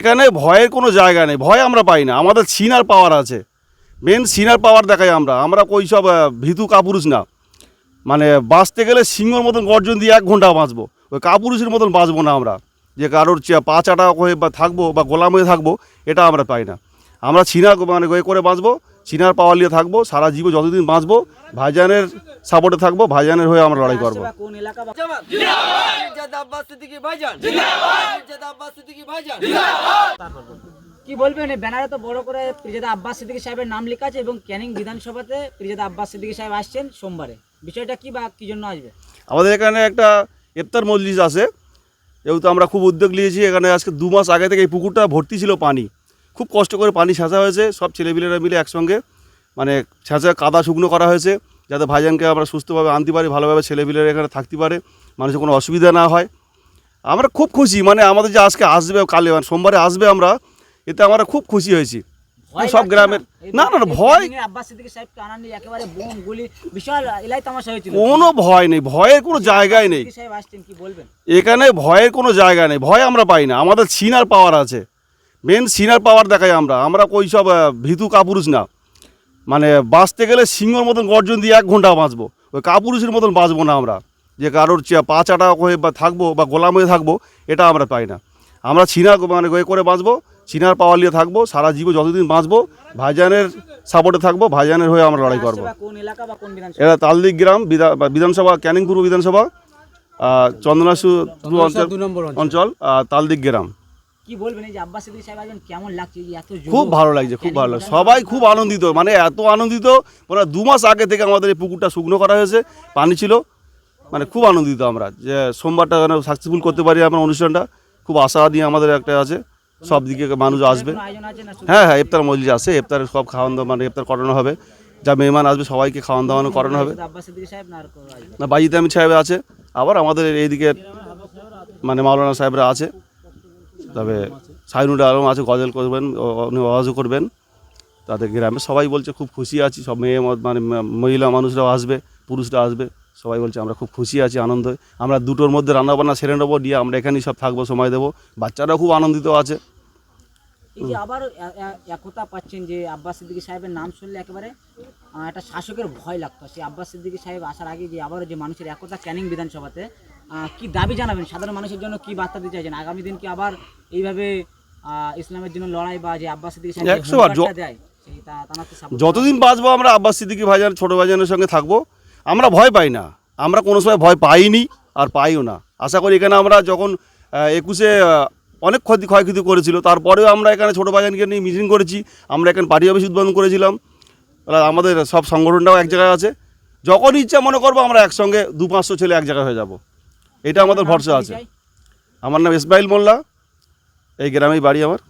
এখানে ভয়ের কোনো জায়গা নেই, ভয় আমরা পাই না, আমাদের সিনার পাওয়ার আছে। মেন সিনার পাওয়ার দেখাই আমরা আমরা ওই সব ভীতু কাপুরুষ না। মানে বাঁচতে গেলে সিংহর মতন গর্জন দিয়ে এক ঘণ্টা বাঁচবো, ওই কাপুরুষের মতন বাঁচবো না আমরা। যে কারোর পা চাটা হয়ে বা থাকব বা গোলাম হয়ে থাকব, এটা আমরা পাই না। আমরা ছিনা মানে করে বাঁচবো চীনার পাওয়ার নিয়ে থাকব সারা জীবন যতদিন বাঁচবো ভাইজানের সাপোর্টে থাকব ভাইজানের হয়ে আমরা লড়াই করব। কি বলবেন? এই ব্যানারে তো বড় করে পিরজাদা আব্বাস সিদ্দিকী সাহেবের নাম লেখা আছে এবং ক্যানিং বিধানসভাতে পিরজাদা আব্বাস সিদ্দিকী সাহেব আসছেন সোমবারে। বিষয়টা কি বা কি জন্য আসবে? আমাদের এখানে একটা ইফতার মজলিস আছে যেহেতু আমরা খুব উদ্যোগ নিয়েছি এখানে আজকে দু মাস আগে থেকে এই পুকুরটা ভর্তি ছিল পানি। খুব কষ্ট করে পানি ছাঁচা হয়েছে সব ছেলেপিলেরা মিলে একসঙ্গে মানে ছাঁচা কাদা শুকনো করা হয়েছে যাতে ভাইজানকে আমরা সুস্থভাবে আনতে পারি ভালোভাবে ছেলেপিলেরা এখানে থাকতে পারে মানুষের কোনো অসুবিধা না হয়। আমরা খুব খুশি মানে আমাদের যে আজকে আসবে কালে মানে সোমবারে আসবে আমরা এতে আমরা খুব খুশি হয়েছি। সব গ্রামের না না না ভয় কোনো ভয় নেই ভয়ের কোনো জায়গায় নেই। এখানে ভয়ের কোনো জায়গা নেই ভয় আমরা পাই না আমাদের ছিনার পাওয়ার আছে। মেন সিনার পাওয়ার দেখাই আমরা। আমরা ওই সব ভীতু কাপুরুষ না। মানে বাঁচতে গেলে সিংহর মতন গর্জন দিয়ে এক ঘণ্টা বাঁচবো। ওই কাপুরুষের মতন বাঁচবো না আমরা। যে কারোর চে- পা চাটা হয়ে বা থাকব বা গোলাম হয়ে থাকব এটা আমরা পাই না। আমরা চীনা মানে এ করে বাঁচবো চীনার পাওয়ার নিয়ে থাকব সারা জীবন যতদিন বাঁচবো ভাইজানের সাপোর্টে থাকব ভাইজানের হয়ে আমরা লড়াই করব। আসছে বা কোন এলাকা বা কোন বিধানসভা? এরা তালদিক গ্রাম বিধা- বিধানসভা ক্যানিং পূর্ব বিধানসভা চন্দনাসু অঞ্চল অঞ্চল। তালদিক গ্রাম। কি বলবেন এই যে আব্বাস সিদ্দিকী সাহেব আসবেন কেমন লাগছে? এই যে এত যুবক, খুব ভালো লাগছে খুব ভালো লাগছে। সবাই খুব আনন্দিত মানে এত আনন্দিত মানে দু মাস আগে থেকে আমাদের এই পুকুরটা শুকনো করা হয়েছে পানি ছিল। মানে খুব আনন্দিত আমরা যে সোমবারটা যেন সাকসেসফুল করতে পারি আমরা অনুষ্ঠানটা। খুব আশা নিয়ে আমাদের একটা আছে সব দিকে মানুষ আসবে। কোনো আয়োজন আছে না শুধু? হ্যাঁ হ্যাঁ ইফতার মজলিস আছে ইফতারের সব খাওয়ান দাওয়া মানে ইফতার করানো হবে। যা মেহমান আসবে সবাইকে খাওয়ান দাওয়ানো করানো হবে। শুধু আব্বাস সিদ্দিকী সাহেব না আর কোনো আসবে না বাজিতে আমি সাহেব আছে আবার আমাদের এইদিকে মানে মাওলানা সাহেবরা আছে। তবে সাইনুল আলম আছে, গজল করবেন উনি আওয়াজও করবেন। তাদের গ্রামে সবাই বলছে, খুব খুশি আছি, সব মেয়ে মানে মহিলা মানুষরাও আসবে, পুরুষরা আসবে। সবাই বলছে, আমরা খুব খুশি আছি, আনন্দ আমরা দুটোর মধ্যে রান্নাবান্না সেরে নেব, দিয়ে আমরা এখানেই সব থাকব, সময় দেবো। বাচ্চারাও খুব আনন্দিত আছে। আবার একতা পাচ্ছেন যে আব্বাস সিদ্দিকী সাহেবের নাম শুনলে একেবারে একটা শাসকের ভয় লাগতো। সেই আব্বাস সিদ্দিকী সাহেব আসার আগে যে আবারও যে মানুষের একতা ক্যানিং বিধানসভাতে কি দাবি জানাবেন? সাধারণ মানুষের জন্য কি বার্তা দিতে চাইছেন? আগামী দিন কি আবার এইভাবে ইসলামের জন্য লড়াই বা যে আব্বাস দেয় যতদিন বাঁচবো আমরা আব্বাস সিদ্দিকি ভাইজান ছোটো ভাইজানের সঙ্গে থাকব। আমরা ভয় পাই না। আমরা কোনো সময় ভয় পাইনি আর পাইও না। আশা করি এখানে আমরা যখন একুশে অনেক ক্ষতি ক্ষয়ক্ষতি করেছিল তারপরেও আমরা এখানে ছোটো ভাইজানকে নিয়ে মিটিং করেছি। আমরা এখানে পার্টি অফিস উদ্বোধন করেছিলাম। আমাদের সব সংগঠনটাও এক জায়গায় আছে। যখন ইচ্ছা মনে করব আমরা একসঙ্গে দু পাঁচশো ছেলে এক জায়গায় হয়ে যাব। এটা আমাদের ভরসা আছে। আমার নাম ইসমাইল মোল্লা এই গ্রামেই বাড়ি আমার।